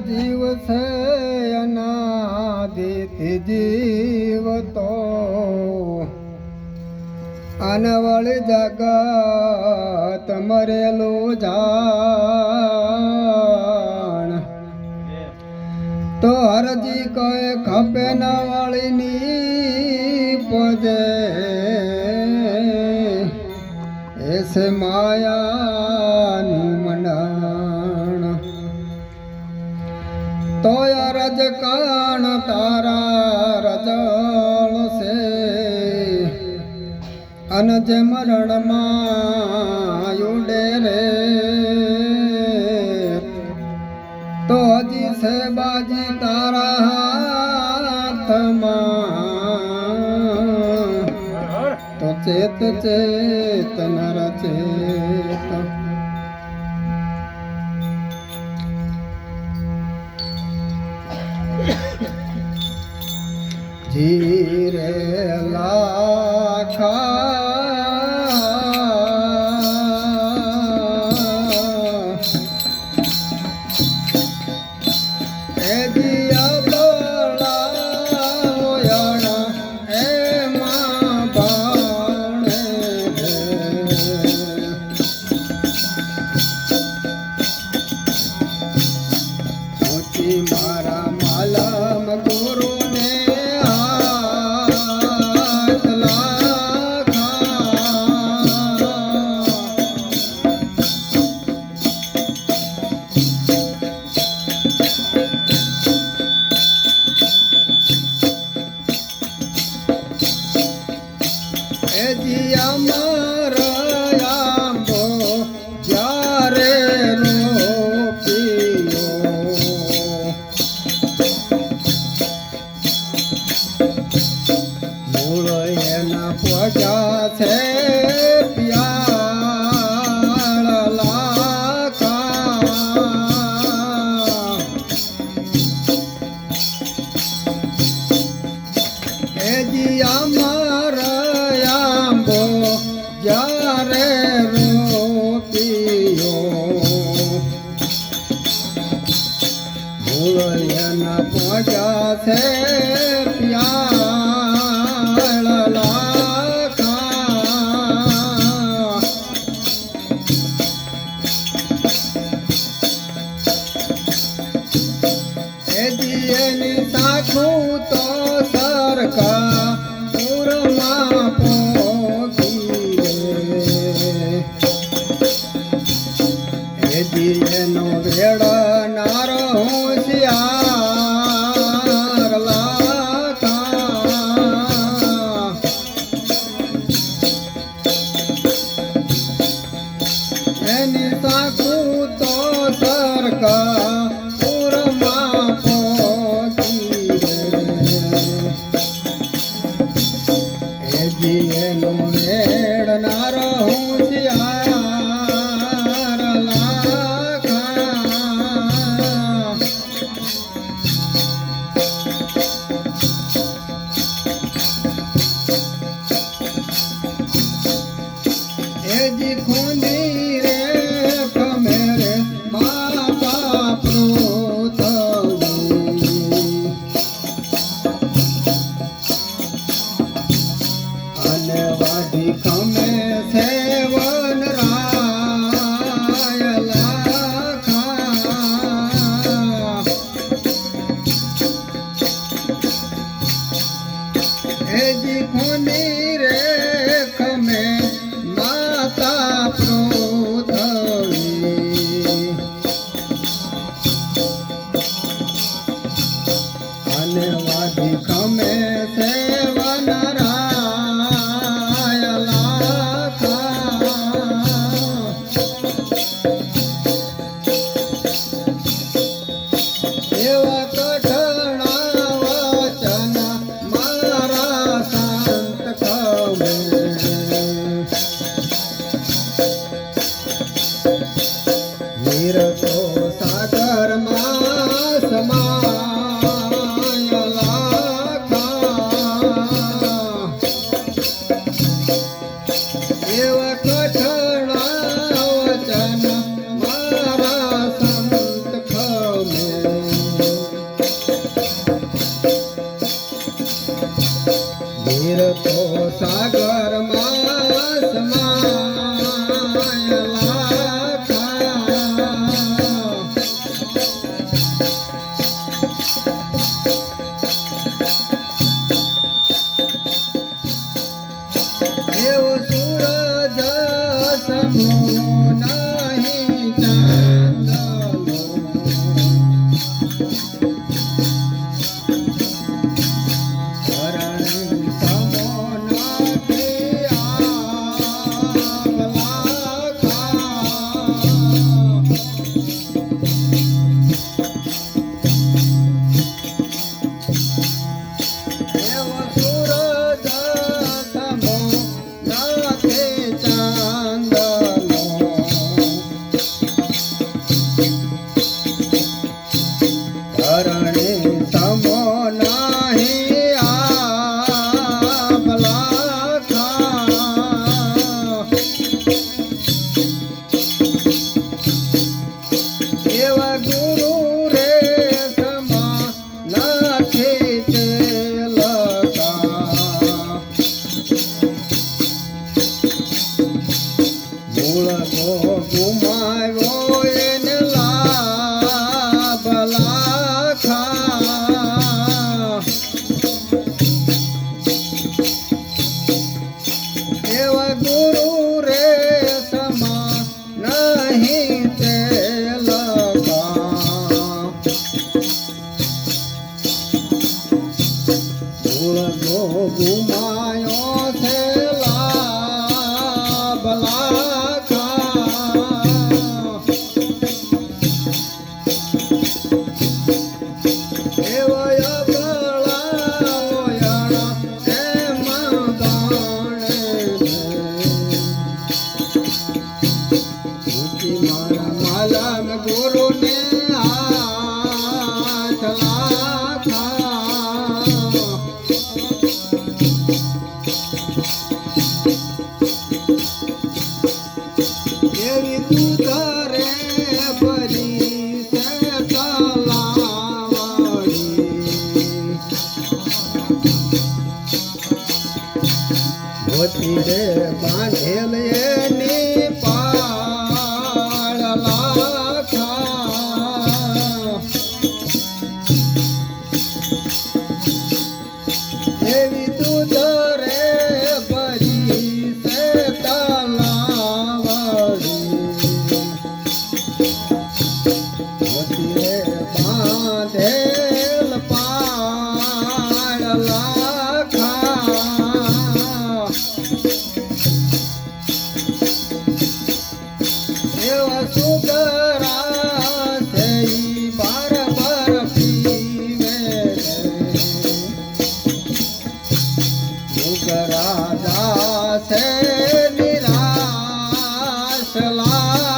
જીવ છે અનાદિથી જીવતો અનવળ જગત મરેલું જાણ તો હરજી કહે ખપે ના વાળીની પજે એસે માયા કાણ તારા રજણ છે અને જે મરણમાં ઉડે રે તો હજી છે બાજી તારા હાથમાં તો ચેત ચેત નર ચેત धीरे ला જા રે સમો તો ગુમાવ્યો tu parcelar.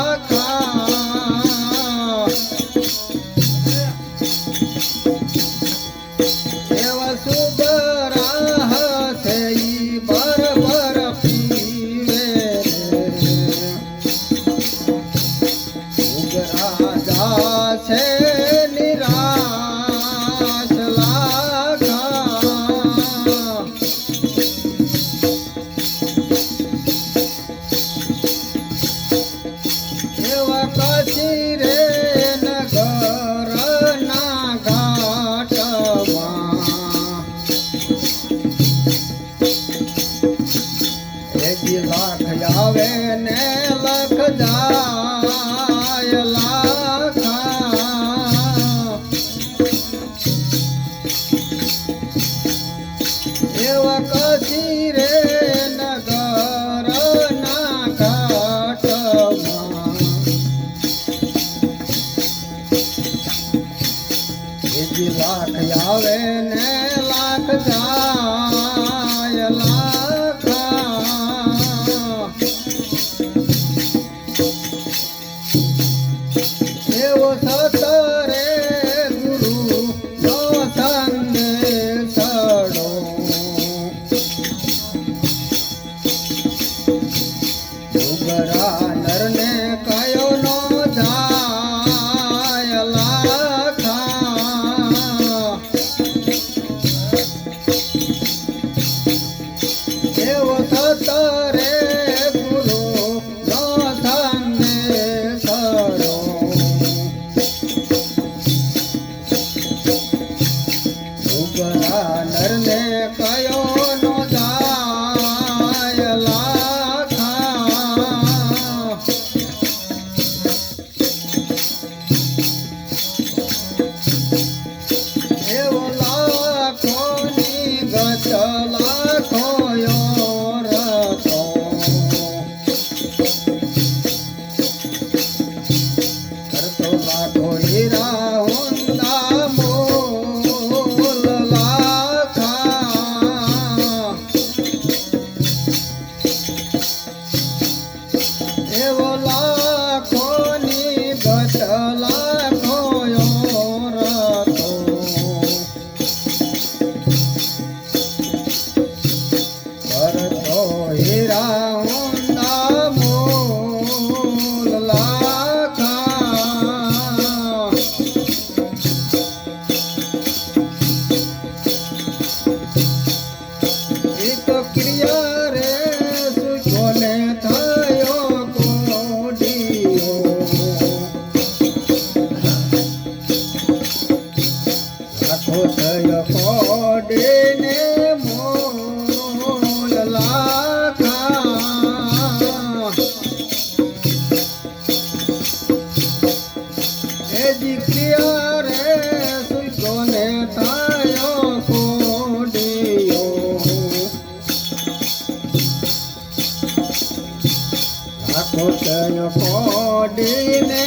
ஓடினே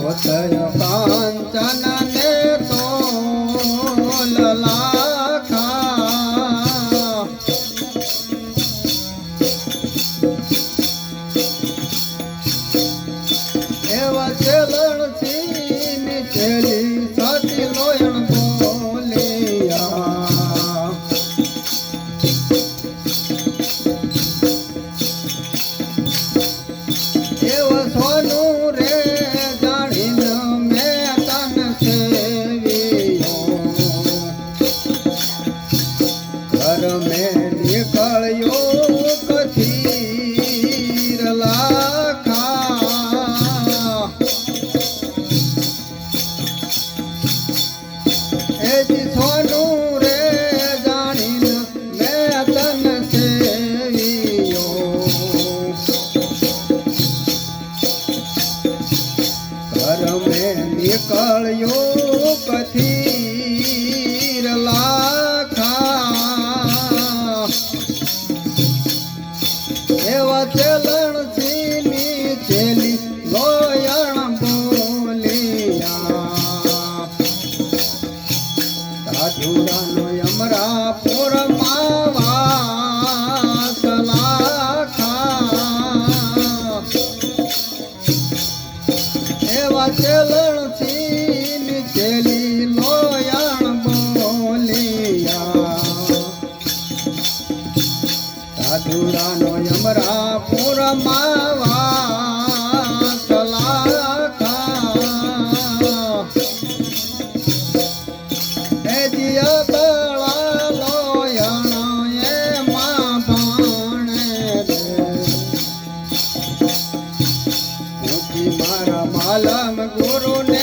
લાખો થયો મેં નીકળ્યો મારા ગુરુ ગુરુને